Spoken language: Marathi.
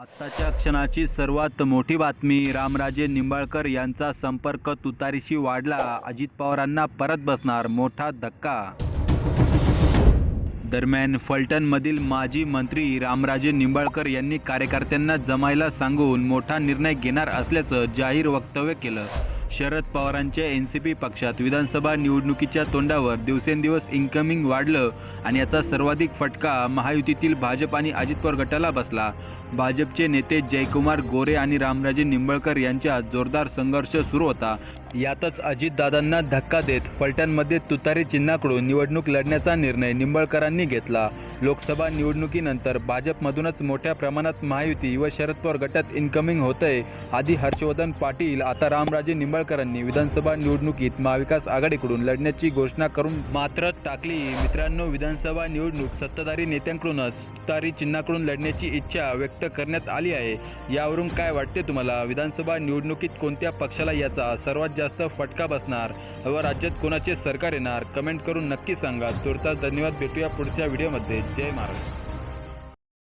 आत्ताच्या क्षणाची सर्वात मोठी बातमी रामराजे निंबाळकर यांचा संपर्क तुतारीशी वाढला अजित पवारांना परत बसणार मोठा धक्का. दरम्यान फलटणमधील माजी मंत्री रामराजे निंबाळकर यांनी कार्यकर्त्यांना जमायला सांगून मोठा निर्णय घेणार असल्याचं जाहीर वक्तव्य केलं. शरद पवारांच्या एन सी पी पक्षात विधानसभा निवडणुकीच्या तोंडावर दिवसेंदिवस इन्कमिंग वाढलं आणि याचा सर्वाधिक फटका महायुतीतील भाजप आणि अजित पवार गटाला बसला. भाजपचे नेते जयकुमार गोरे आणि रामराजे निंबळकर यांच्यात जोरदार संघर्ष सुरू होता. यातच अजितदादांना धक्का देत फलटणमध्ये तुतारी चिन्हाकडून निवडणूक लढण्याचा निर्णय निंबळकरांनी घेतला. लोकसभा निवडणुकीनंतर भाजपमधूनच मोठ्या प्रमाणात महायुती व शरद पवार गटात इन्कमिंग होतंय. आधी हर्षवर्धन पाटील आता रामराजे निंबळकरांनी विधानसभा निवडणुकीत महाविकास आघाडीकडून लढण्याची घोषणा करून मात्र टाकली. मित्रांनो विधानसभा निवडणूक सत्ताधारी नेत्यांकडूनच तुतारी चिन्हाकडून लढण्याची इच्छा व्यक्त करण्यात आली आहे. यावरून काय वाटते तुम्हाला? विधानसभा निवडणुकीत कोणत्या पक्षाला याचा सर्वात जास्त फटका बसणार व राज्यात कोणाचे सरकार येणार कमेंट करून नक्की सांगा. तुर्तास धन्यवाद. भेटूया पुढच्या व्हिडिओमध्ये जय महाराष्ट्र